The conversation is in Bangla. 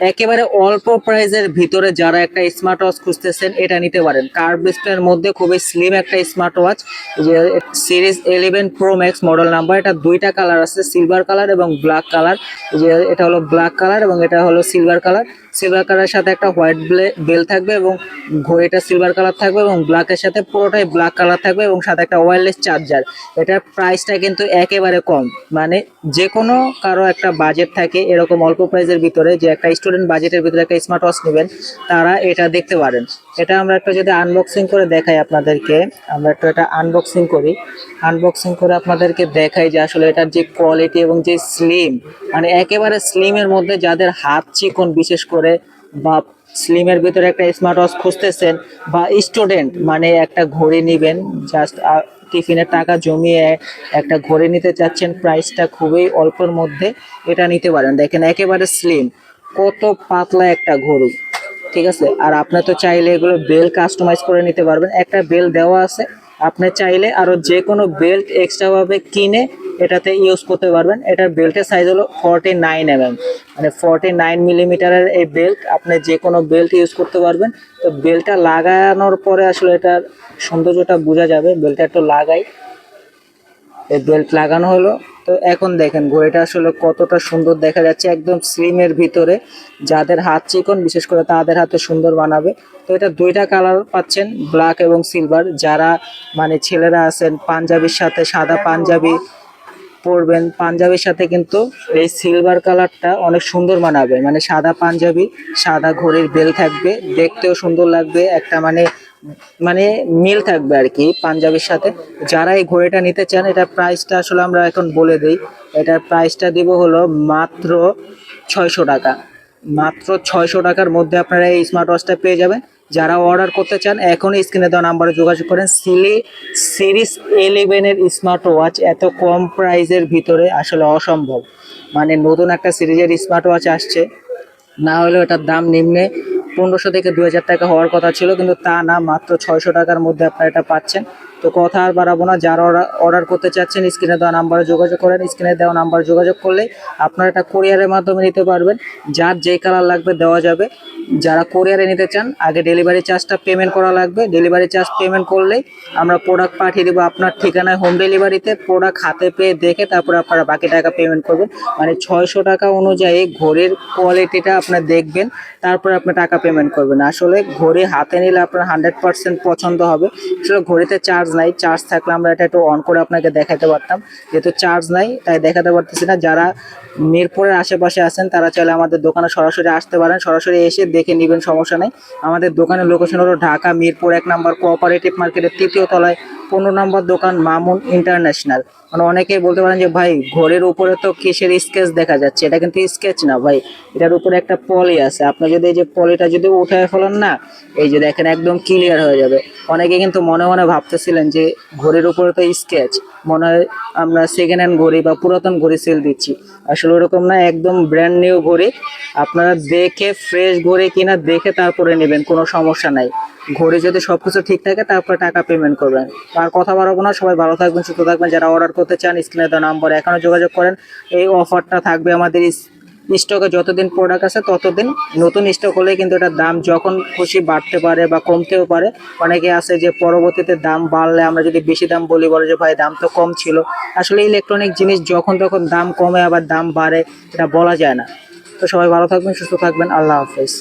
একেবারে অল্প প্রাইজের ভিতরে যারা একটা স্মার্ট ওয়াচ খুঁজতেছেন, এটা নিতে পারেন। কার্ভ ডিসপ্লের মধ্যে খুবই স্লিম একটা স্মার্ট ওয়াচ যে series eleven pro max model number এটা দুইটা কালার আছে সিলভার কালার এবং ব্ল্যাক কালার যে এটা হলো ব্ল্যাক কালার এবং এটা হলো সিলভার কালার সিলভার কালারের সাথে একটা হোয়াইট বেল থাকবে এবং ঘড়িটা সিলভার কালার থাকবে এবং ব্ল্যাকের সাথে পুরোটাই ব্ল্যাক কালার থাকবে এবং সাথে একটা ওয়্যারলেস চার্জার এটার প্রাইসটা কিন্তু একেবারে কম। মানে যে কোনো কারও একটা বাজেট থাকে এরকম অল্প প্রাইসের ভিতরে যে একটা স্টুডেন্ট বাজেটের ভিতরে একটা স্মার্ট ওয়াচ নেবেন, তারা এটা দেখতে পারেন। এটা আমরা একটা যদি আনবক্সিং করে দেখাই আপনাদেরকে, আমরা একটা এটা আনবক্সিং করি। আনবক্সিং করে আপনাদেরকে দেখাই যে আসলে এটার যে কোয়ালিটি এবং যে স্লিম মানে একেবারে স্লিমের মধ্যে যাদের হাত চিকন, বিশেষ করে বা স্লিমের ভিতরে একটা স্মার্ট ওয়াচ খুঁজতেছেন বা স্টুডেন্ট মানে একটা ঘড়ি নেবেন জাস্ট টিফিনের টাকা জমিয়ে একটা ঘড়ি নিতে চাচ্ছেন প্রাইসটা খুবই অল্পের মধ্যে এটা নিতে পারেন। দেখেন একেবারে স্লিম কত পাতলা একটা ঘড়ি ঠিক আছে? আর আপনি তো চাইলে এগুলো বেল কাস্টমাইজ করে নিতে পারবেন। একটা বেল দেওয়া আছে, আপনি চাইলে আরও যে কোনো বেল্ট এক্সট্রা ভাবে কিনে এটাতে ইউজ করতে পারবেন। এটার বেল্টের সাইজ হলো forty nine M M forty nine মিলিমিটারের এই বেল্ট আপনি যে কোনো বেল্ট ইউজ করতে পারবেন। তো বেল্টটা লাগানোর পরে আসলে এটার সৌন্দর্যটা বোঝা যাবে। বেল্টটা একটু লাগাই। এই বেল্ট লাগানো হলো। তো এখন দেখেন, ঘড়িটা আসলে কতটা সুন্দর দেখা যাচ্ছে একদম স্লিমের ভিতরে। যাদের হাত চিকন, বিশেষ করে তাদের হাতে সুন্দর বানাবে। তো এটা দুইটা কালার পাচ্ছেন ব্ল্যাক এবং সিলভার যারা মানে ছেলেরা আছেন, পাঞ্জাবির সাথে সাদা পাঞ্জাবি পরবেন, পাঞ্জাবির সাথে কিন্তু এই সিলভার কালারটা অনেক সুন্দর মানাবে। মানে সাদা পাঞ্জাবি, সাদা ঘড়ির বেল থাকবে, দেখতেও সুন্দর লাগবে। একটা মানে মানে মিল থাকবে আর কি পাঞ্জাবির সাথে। যারা এই ঘড়িটা নিতে চান, এটার প্রাইসটা আসলে আমরা এখন বলে দিই। এটার প্রাইসটা দিব হলো মাত্র ছয়শো টাকা। মাত্র ছয়শো টাকার মধ্যে আপনারা এই স্মার্ট ওয়াচটা পেয়ে যাবেন। যারা অর্ডার করতে চান, এখনই স্ক্রিনে দেওয়া নাম্বারে যোগাযোগ করেন। সিলি সিরিজ ইলেভেনের স্মার্ট ওয়াচ এত কম প্রাইসের ভিতরে আসলে অসম্ভব। মানে নতুন একটা সিরিজের স্মার্ট ওয়াচ আসছে। না হলেও এটার দাম নিম্নে পনেরোশো থেকে দু হাজার টাকা হওয়ার কথা ছিল, কিন্তু তা না, মাত্র ছয়শো টাকার মধ্যে আপনারা এটা পাচ্ছেন। তো কথা আর বাড়াবো না। যারা অর্ডার করতে চাচ্ছেন, স্ক্রিনে দেওয়া নাম্বারে যোগাযোগ করেন। স্ক্রিনে দেওয়া নাম্বারে যোগাযোগ করলে আপনারা এটা কোরিয়ারের মাধ্যমে নিতে পারবেন। যার যেই কালার লাগবে দেওয়া যাবে। যারা কোরিয়ারে নিতে চান, আগে ডেলিভারি চার্জটা পেমেন্ট করা লাগবে। ডেলিভারি চার্জ পেমেন্ট করলেই আমরা প্রোডাক্ট পাঠিয়ে দেবো আপনার ঠিকানায় হোম ডেলিভারিতে প্রোডাক্ট হাতে পেয়ে দেখে তারপরে আপনারা বাকি টাকা পেমেন্ট করবেন। মানে ছয়শো টাকা অনুযায়ী ঘড়ির কোয়ালিটিটা আপনার দেখবেন, তারপরে আপনি টাকা পেমেন্ট করবেন। আসলে ঘড়ি হাতে নিলে আপনার হান্ড্রেড পার্সেন্ট পছন্দ হবে। আসলে ঘড়িতে চার্জ নাই চার্জ থাকলে আমরা এটা একটু অন করে আপনাকে দেখাতে পারতাম। যেহেতু চার্জ নাই, তাই দেখাতে পারতেছি না। যারা মিরপুরের আশেপাশে আছেন, তারা চাইলে আমাদের দোকানে সরাসরি আসতে পারেন। সরাসরি এসে দেখে নেবেন, সমস্যা নেই। আমাদের দোকানের লোকেশন হলো ঢাকা মিরপুর এক নাম্বার কোঅপারেটিভ মার্কেটের তৃতীয় তলায়। পনেরো নম্বর দোকান মামুন ইন্টারন্যাশনাল। মানে অনেকেই বলতে পারেন যে, ভাই, ঘরের উপরে তো কিসের স্কেচ দেখা যাচ্ছে? এটা কিন্তু স্কেচ না, ভাই। এটার উপরে একটা পলি আছে। আপনি যদি এই যে পলিটা যদি উঠায় ফেলেন না, এই যে দেখেন একদম ক্লিয়ার হয়ে যাবে। অনেকে কিন্তু মনে মনে ভাবতেছিলেন যে ঘড়ির উপরে তো স্কেচ। মনে হয় আমরা সেকেন্ড হ্যান্ড ঘড়ি বা পুরাতন ঘড়ি সেল দিচ্ছি। আসলে ওরকম না, একদম ব্র্যান্ড নিউ ঘড়ি। আপনারা দেখে ফ্রেশ ঘড়ি কিনা দেখে তারপরে নেবেন, কোনো সমস্যা নাই। ঘড়ি যদি সবকিছু ঠিক থাকে, তারপরে টাকা পেমেন্ট করবেন। আর কথা বাড়াবো না। সবাই ভালো থাকবেন, সুস্থ থাকবেন। যারা অর্ডার করতে চান স্ক্রিনে দেওয়া নাম্বার এখনও যোগাযোগ করেন। এই অফারটা থাকবে আমাদের স্টকে যতদিন প্রোডাক্ট আছে, ততদিন নতুন স্টক হলে কিন্তু এটার দাম যখন খুশি বাড়তে পারে বা কমতেও পারে। অনেকে আছে যে পরবর্তীতে দাম বাড়লে আমরা যদি বেশি দাম বলি, বলে যে ভাই দাম তো কম ছিল। আসলে ইলেকট্রনিক জিনিস যখন তখন দাম কমে আবার দাম বাড়ে, এটা বলা যায় না। তো সবাই ভালো থাকবেন, সুস্থ থাকবেন। আল্লাহ হাফেজ।